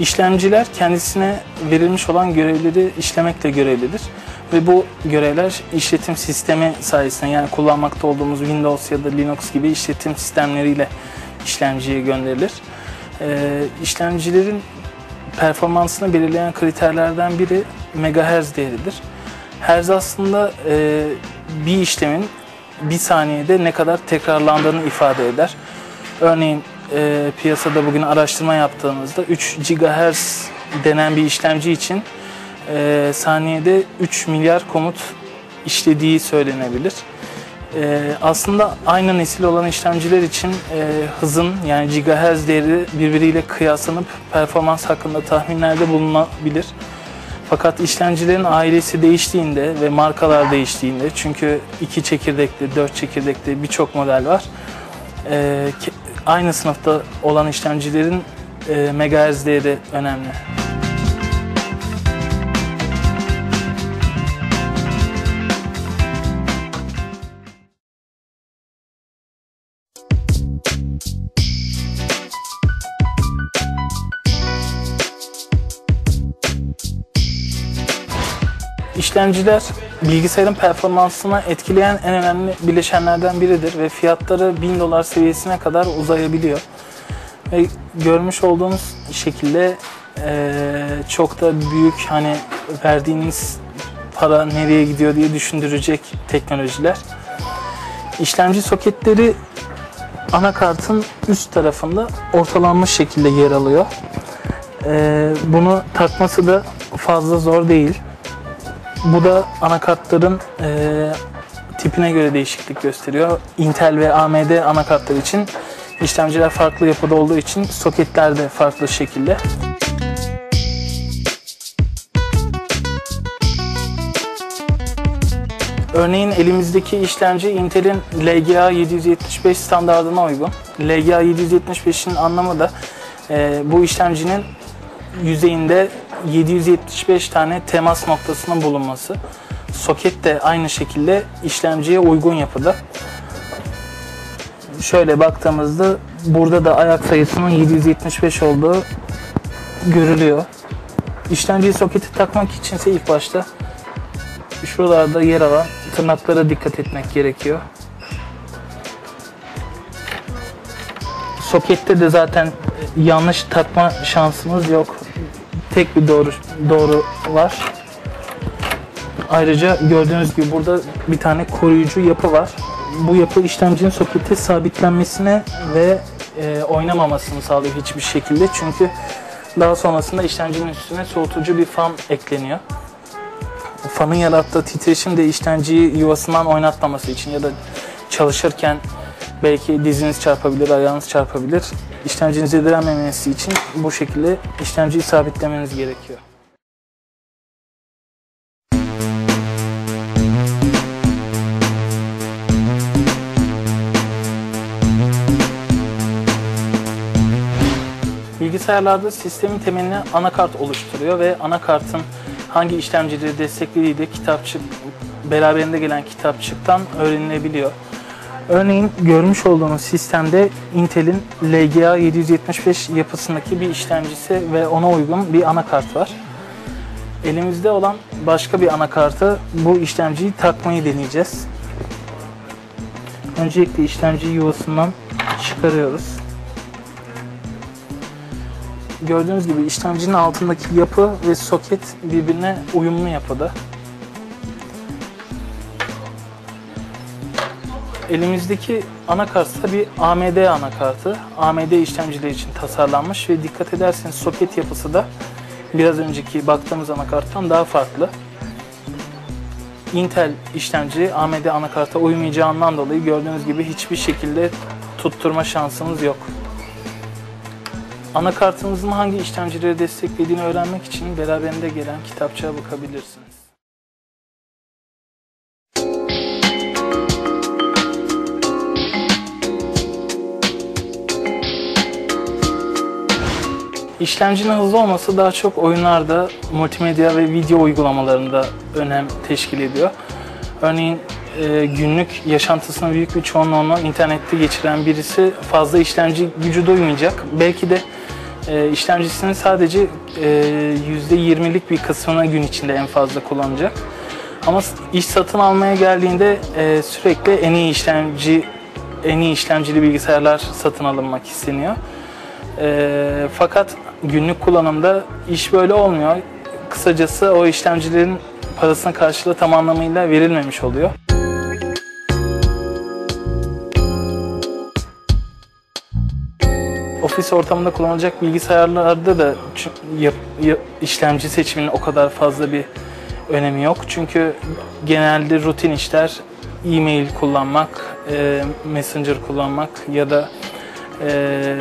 işlemciler kendisine verilmiş olan görevleri işlemekle görevlidir. Ve bu görevler işletim sistemi sayesinde yani kullanmakta olduğumuz Windows ya da Linux gibi işletim sistemleriyle işlemciye gönderilir. Ee, işlemcilerin performansını belirleyen kriterlerden biri megahertz değeridir. Hertz aslında e, bir işlemin bir saniyede ne kadar tekrarlandığını ifade eder. Örneğin e, piyasada bugün araştırma yaptığımızda 3 GHz denen bir işlemci için e, saniyede 3 milyar komut işlediği söylenebilir. E, aslında aynı nesil olan işlemciler için e, hızın yani gigahertz değeri birbiriyle kıyaslanıp performans hakkında tahminlerde bulunabilir. Fakat işlemcilerin ailesi değiştiğinde ve markalar değiştiğinde çünkü iki çekirdekli, dört çekirdekli birçok model var. E, aynı sınıfta olan işlemcilerin e, megahertz değeri önemli. İşlemciler bilgisayarın performansını etkileyen en önemli bileşenlerden biridir ve fiyatları 1000 dolar seviyesine kadar uzayabiliyor. Ve görmüş olduğunuz şekilde çok da büyük hani verdiğiniz para nereye gidiyor diye düşündürecek teknolojiler. İşlemci soketleri anakartın üst tarafında ortalanmış şekilde yer alıyor. Eee, bunu takması da fazla zor değil. Bu da anakartların eee, tipine göre değişiklik gösteriyor. Intel ve AMD anakartlar için işlemciler farklı yapıda olduğu için soketler de farklı şekilde. Örneğin elimizdeki işlemci Intel'in LGA 775 standardına uygun. LGA 775'in anlamı da eee, bu işlemcinin yüzeyinde 775 tane temas noktasının bulunması. Soket de aynı şekilde işlemciye uygun yapıda. Şöyle baktığımızda burada da ayak sayısının 775 olduğu görülüyor. İşlemciyi soketi takmak içinse ilk başta şuralarda yer alan tırnaklara dikkat etmek gerekiyor. Sokette de zaten yanlış takma şansımız yok. Tek bir doğru doğru var. Ayrıca gördüğünüz gibi burada bir tane koruyucu yapı var. Bu yapı işlemcinin sokete sabitlenmesine ve e, oynamamasını sağlıyor hiçbir şekilde. Çünkü daha sonrasında işlemcinin üstüne soğutucu bir fan ekleniyor. Fanın yarattığı titreşim de işlemciyi yuvasından oynatmaması için ya da çalışırken belki diziniz çarpabilir, ayağınız çarpabilir. İşlemcinin zedelenmemesi için bu şekilde işlemciyi sabitlemeniz gerekiyor. Bilgisayarlarda sistemin temelini anakart oluşturuyor ve anakartın hangi işlemcileri desteklediği de kitapçık beraberinde gelen kitapçıktan öğrenilebiliyor. Örneğin görmüş olduğunuz sistemde Intel'in LGA 775 yapısındaki bir işlemcisi ve ona uygun bir anakart var. Elimizde olan başka bir anakarta bu işlemciyi takmayı deneyeceğiz. Öncelikle işlemciyi yuvasından çıkarıyoruz. Gördüğünüz gibi işlemcinin altındaki yapı ve soket birbirine uyumlu yapıda. Elimizdeki anakart da bir AMD anakartı. AMD işlemciler için tasarlanmış ve dikkat ederseniz soket yapısı da biraz önceki baktığımız anakarttan daha farklı. Intel işlemci AMD anakarta uymayacağından dolayı gördüğünüz gibi hiçbir şekilde tutturma şansımız yok. Anakartınızın hangi işlemcileri desteklediğini öğrenmek için beraberinde gelen kitapçığa bakabilirsiniz. İşlemcinin hızlı olması daha çok oyunlarda, multimedya ve video uygulamalarında önem teşkil ediyor. Örneğin e, günlük yaşantısının büyük bir çoğunluğunu internette geçiren birisi fazla işlemci gücü duymayacak. Belki de e, işlemcisinin sadece e, %20'lik bir kısmını gün içinde en fazla kullanacak. Ama iş satın almaya geldiğinde e, sürekli en iyi işlemci en iyi işlemcili bilgisayarlar satın alınmak isteniyor. E, fakat günlük kullanımda iş böyle olmuyor. Kısacası o işlemcilerin parasının karşılığı tam anlamıyla verilmemiş oluyor. Ofis ortamında kullanılacak bilgisayarlarda da işlemci seçiminin o kadar fazla bir önemi yok. Çünkü genelde rutin işler e-mail kullanmak, e, messenger kullanmak ya da e,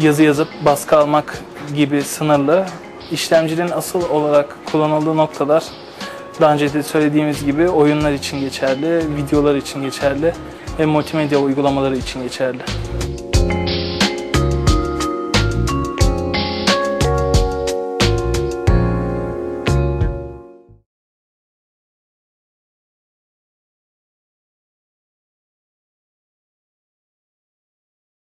yazı yazıp baskı almak gibi sınırlı. İşlemcinin asıl olarak kullanıldığı noktalar daha önce de söylediğimiz gibi oyunlar için geçerli, videolar için geçerli ve multimedya uygulamaları için geçerli.